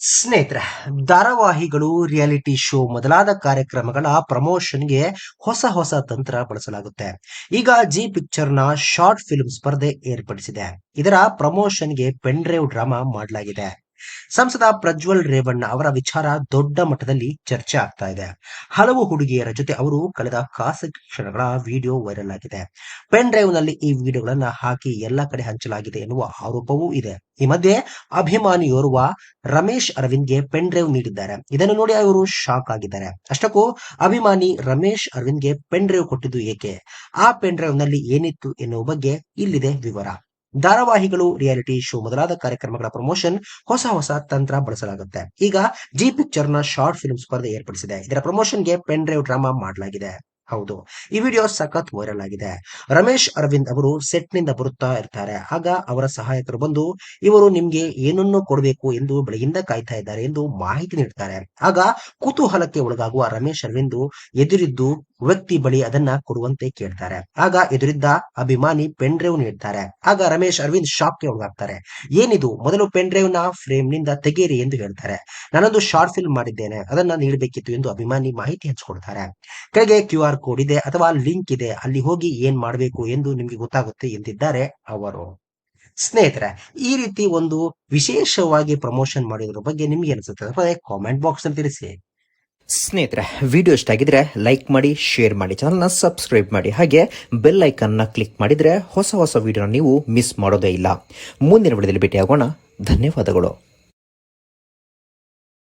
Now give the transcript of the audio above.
ಸ್ನೇಹಿತರೆ, ಧಾರಾವಾಹಿಗಳು reality show ಮೊದಲಾದ ಕಾರ್ಯಕ್ರಮಗಳ ಪ್ರಮೋಷನ್ಗೆ ಹೊಸ ಹೊಸ ತಂತ್ರ ಬಳಸಲಾಗುತ್ತೆ. ಈಗ ಜಿ ಪಿಕ್ಚರ್ನ ಶಾರ್ಟ್ ಫಿಲ್ಮ್ ಸ್ಪರ್ಧೆ ಏರ್ಪಡಿಸಿದೆ. ಇದರ ಪ್ರಮೋಷನ್ಗೆ ಪೆನ್ ಡ್ರೈವ್ ಡ್ರಾಮಾ ಮಾಡಲಾಗಿದೆ. ಸಂಸದ ಪ್ರಜ್ವಲ್ ರೇವಣ್ಣ ಅವರ ವಿಚಾರ ದೊಡ್ಡ ಮಟ್ಟದಲ್ಲಿ ಚರ್ಚೆ ಆಗ್ತಾ ಇದೆ. ಹಲವು ಹುಡುಗಿಯರ ಜೊತೆ ಅವರು ಕಳೆದ ಖಾಸಗಿ ಕ್ಷಣಗಳ ವಿಡಿಯೋ ವೈರಲ್ ಆಗಿದೆ. ಪೆನ್ ಡ್ರೈವ್ನಲ್ಲಿ ಈ ವಿಡಿಯೋಗಳನ್ನ ಹಾಕಿ ಎಲ್ಲ ಕಡೆ ಹಂಚಲಾಗಿದೆ ಎನ್ನುವ ಆರೋಪವೂ ಇದೆ. ಈ ಮಧ್ಯೆ ಅಭಿಮಾನಿಯೋರ್ವ ರಮೇಶ್ ಅರವಿಂದ್ಗೆ ಪೆನ್ ಡ್ರೈವ್ ನೀಡಿದ್ದಾರೆ. ಇದನ್ನು ನೋಡಿ ಅವರು ಶಾಕ್ ಆಗಿದ್ದಾರೆ. ಅಷ್ಟಕ್ಕೂ ಅಭಿಮಾನಿ ರಮೇಶ್ ಅರವಿಂದ್ಗೆ ಪೆನ್ ಡ್ರೈವ್ ಕೊಟ್ಟಿದ್ದು ಏಕೆ? ಆ ಪೆನ್ ಡ್ರೈವ್ನಲ್ಲಿ ಏನಿತ್ತು ಎನ್ನುವ ಬಗ್ಗೆ ಇಲ್ಲಿದೆ ವಿವರ. ಧಾರಾವಾಹಿಗಳು ರಿಯಾಲಿಟಿ ಶೋ ಮೊದಲಾದ ಕಾರ್ಯಕ್ರಮಗಳ ಪ್ರಮೋಷನ್ ಹೊಸ ಹೊಸ ತಂತ್ರ ಬಳಸಲಾಗುತ್ತೆ. ಈಗ ಜಿ ಪಿಕ್ಚರ್ನ ಶಾರ್ಟ್ ಫಿಲ್ಮ್ ಸ್ಪರ್ಧೆ ಏರ್ಪಡಿಸಿದೆ. ಇದರ ಪ್ರಮೋಷನ್ಗೆ ಪೆನ್ ಡ್ರೈವ್ ಡ್ರಾಮಾ ಮಾಡಲಾಗಿದೆ. ಹೌದು. ಈ ವಿಡಿಯೋ ಸಖತ್ ವೈರಲ್ ಆಗಿದೆ. ರಮೇಶ್ ಅರವಿಂದ್ ಅವರು ಸೆಟ್ನಿಂದ ಬರುತ್ತಾ ಇರ್ತಾರೆ. ಆಗ ಅವರ ಸಹಾಯಕರು ಬಂದು, ಇವರು ನಿಮ್ಗೆ ಏನನ್ನು ಕೊಡಬೇಕು ಎಂದು ಬೆಳಗಿಂದ ಕಾಯ್ತಾ ಇದ್ದಾರೆ ಎಂದು ಮಾಹಿತಿ ನೀಡ್ತಾರೆ. ಆಗ ಕುತೂಹಲಕ್ಕೆ ಒಳಗಾಗುವ ರಮೇಶ್ ಅರವಿಂದ್ ಎದುರಿದ್ದು ವ್ಯಕ್ತಿ ಬಳಿ ಅದನ್ನ ಕೊಡುವಂತೆ ಕೇಳ್ತಾರೆ. ಆಗ ಎದುರಿದ್ದ ಅಭಿಮಾನಿ ಪೆನ್ ಡ್ರೈವ್ ನೀಡ್ತಾರೆ. ಆಗ ರಮೇಶ್ ಅರವಿಂದ್ ಶಾಕ್ಗೆ ಒಳಗಾಗ್ತಾರೆ. ಏನಿದು? ಮೊದಲು ಪೆನ್ ಡ್ರೈವ್ನ ಫ್ರೇಮ್ನಿಂದ ತೆಗೆಯಿರಿ ಎಂದು ಹೇಳ್ತಾರೆ. ನಾನೊಂದು ಶಾರ್ಟ್ ಫಿಲ್ಮ್ ಮಾಡಿದ್ದೇನೆ. ಅದನ್ನ ನೀಡಬೇಕಿತ್ತು ಎಂದು ಅಭಿಮಾನಿ ಮಾಹಿತಿ ಹಂಚಿಕೊಡ್ತಾರೆ ಕೆಳಗೆ ಕ್ಯೂ ಆರ್ ಕೋಡ್ ಇದೆ ಅಥವಾ ಲಿಂಕ್ ಇದೆ, ಅಲ್ಲಿ ಹೋಗಿ ಏನ್ ಮಾಡಬೇಕು ಎಂದು ನಿಮಗೆ ಗೊತ್ತಾಗುತ್ತೆ ಎಂದಿದ್ದಾರೆ ಅವರು. ಸ್ನೇಹಿತರೆ, ಈ ರೀತಿ ಒಂದು ವಿಶೇಷವಾಗಿ ಪ್ರಮೋಷನ್ ಮಾಡಿದ್ರ ಬಗ್ಗೆ ನಿಮ್ಗೆ ಅನಿಸುತ್ತೆ ಕಾಮೆಂಟ್ ಬಾಕ್ಸ್ ಅಲ್ಲಿ ತಿಳಿಸಿ. ಸ್ನೇಹಿತರೆ ವಿಡಿಯೋ ಇಷ್ಟ ಆಗಿದ್ರೆ ಲೈಕ್ ಮಾಡಿ ಶೇರ್ ಮಾಡಿ ಚಾನಲ್ನ ಸಬ್ಸ್ಕ್ರೈಬ್ ಮಾಡಿ, ಹಾಗೆ ಬೆಲ್ ಐಕನ್ನ ಕ್ಲಿಕ್ ಮಾಡಿದ್ರೆ ಹೊಸ ಹೊಸ ವಿಡಿಯೋನ ನೀವು ಮಿಸ್ ಮಾಡೋದೇ ಇಲ್ಲ. ಮುಂದಿನ ವಿಡಿಯೋದಲ್ಲಿ ಭೇಟಿಯಾಗೋಣ. ಧನ್ಯವಾದಗಳು.